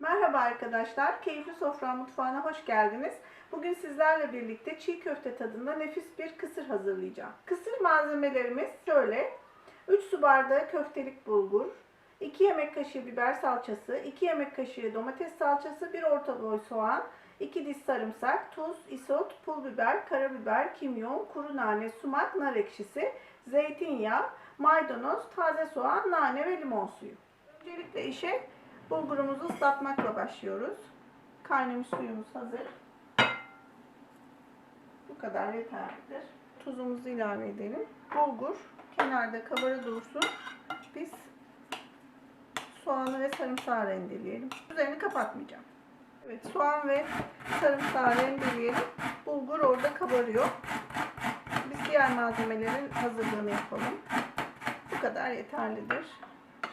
Merhaba arkadaşlar, Keyifli Sofra Mutfağı'na hoş geldiniz. Bugün sizlerle birlikte çiğ köfte tadında nefis bir kısır hazırlayacağım. Kısır malzemelerimiz şöyle. 3 su bardağı köftelik bulgur, 2 yemek kaşığı biber salçası, 2 yemek kaşığı domates salçası, 1 orta boy soğan, 2 diş sarımsak, tuz, isot, pul biber, karabiber, kimyon, kuru nane, sumak, nar ekşisi, zeytinyağı, maydanoz, taze soğan, nane ve limon suyu. Öncelikle işe bulgurumuzu ıslatmakla başlıyoruz. Kaynamış suyumuz hazır. Bu kadar yeterlidir. Tuzumuzu ilave edelim. Bulgur kenarda kabarı dursun. Biz soğanı ve sarımsağı rendeleyelim. Üzerini kapatmayacağım. Evet soğan ve sarımsağı rendeleyelim. Bulgur orada kabarıyor. Biz diğer malzemelerin hazırlığını yapalım. Bu kadar yeterlidir.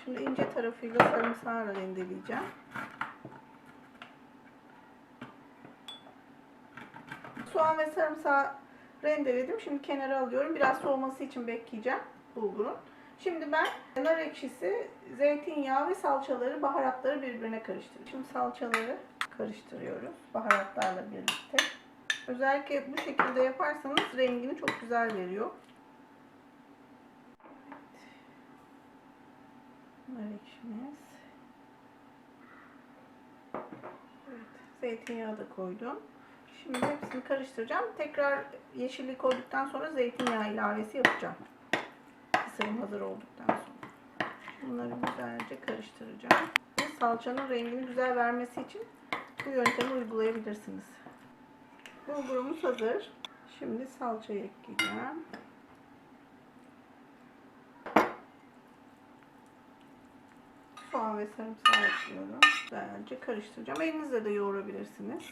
Şimdi ince tarafıyla sarımsağı rendeleyeceğim. Soğan ve sarımsağı rendeledim. Şimdi kenara alıyorum. Biraz soğuması için bekleyeceğim bulgurun. Şimdi ben nar ekşisi, zeytinyağı ve salçaları, baharatları birbirine karıştırıyorum. Şimdi salçaları karıştırıyoruz baharatlarla birlikte. Özellikle bu şekilde yaparsanız rengini çok güzel veriyor. Nar ekşimiz. Evet, zeytinyağı da koydum. Şimdi hepsini karıştıracağım. Tekrar yeşilliği koyduktan sonra zeytinyağı ilavesi yapacağım. Kısırım hazır olduktan sonra. Bunları güzelce karıştıracağım. Salçanın rengini güzel vermesi için bu yöntemi uygulayabilirsiniz. Bulgurumuz hazır. Şimdi salçayı ekleyeceğim. Soğan ve sarımsağı ekliyorum. Güzelce karıştıracağım. Elinizle de yoğurabilirsiniz.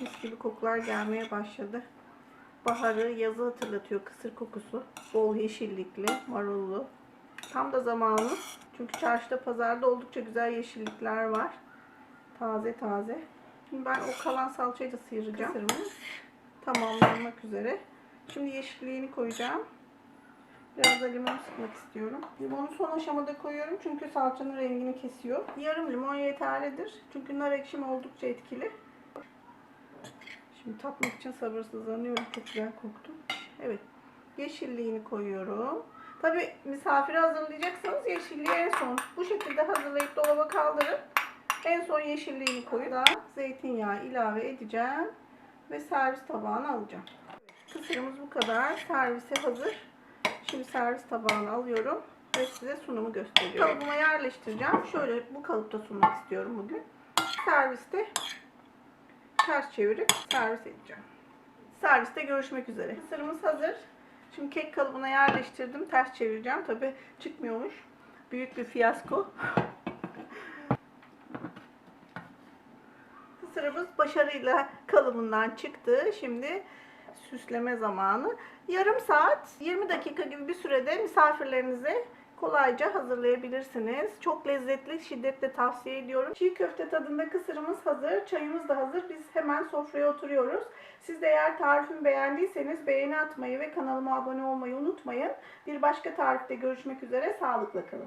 Mis gibi kokular gelmeye başladı. Baharı, yazı hatırlatıyor kısır kokusu. Bol yeşillikli, marullu. Tam da zamanı. Çünkü çarşıda, pazarda oldukça güzel yeşillikler var. Taze taze. Şimdi ben o kalan salçayı da sıyıracağım. Kısırımız tamamlanmak üzere. Şimdi yeşilliğini koyacağım. Biraz da limon sıkmak istiyorum. Limonu son aşamada koyuyorum çünkü salçanın rengini kesiyor. Yarım limon yeterlidir. Çünkü nar ekşim oldukça etkili. Şimdi tatmak için sabırsızlanıyorum. Çok güzel koktu. Evet. Yeşilliğini koyuyorum. Tabi misafire hazırlayacaksanız yeşilliği en son bu şekilde hazırlayıp dolaba kaldırın. En son yeşilliğini koyup da zeytinyağı ilave edeceğim. Ve servis tabağına alacağım. Kısırımız bu kadar. Servise hazır. Şimdi servis tabağına alıyorum ve size sunumu gösteriyorum. Kalıbıma yerleştireceğim. Şöyle bu kalıpta sunmak istiyorum bugün. Serviste ters çevirip servis edeceğim. Serviste görüşmek üzere. Mısırımız hazır. Şimdi kek kalıbına yerleştirdim. Ters çevireceğim. Tabi çıkmıyormuş. Büyük bir fiyasko. Mısırımız başarıyla kalıbından çıktı. Şimdi süsleme zamanı. Yarım saat 20 dakika gibi bir sürede misafirlerinize kolayca hazırlayabilirsiniz. Çok lezzetli, şiddetle tavsiye ediyorum. Çiğ köfte tadında kısırımız hazır, çayımız da hazır. Biz hemen sofraya oturuyoruz. Siz de eğer tarifimi beğendiyseniz beğeni atmayı ve kanalıma abone olmayı unutmayın. Bir başka tarifte görüşmek üzere, sağlıkla kalın.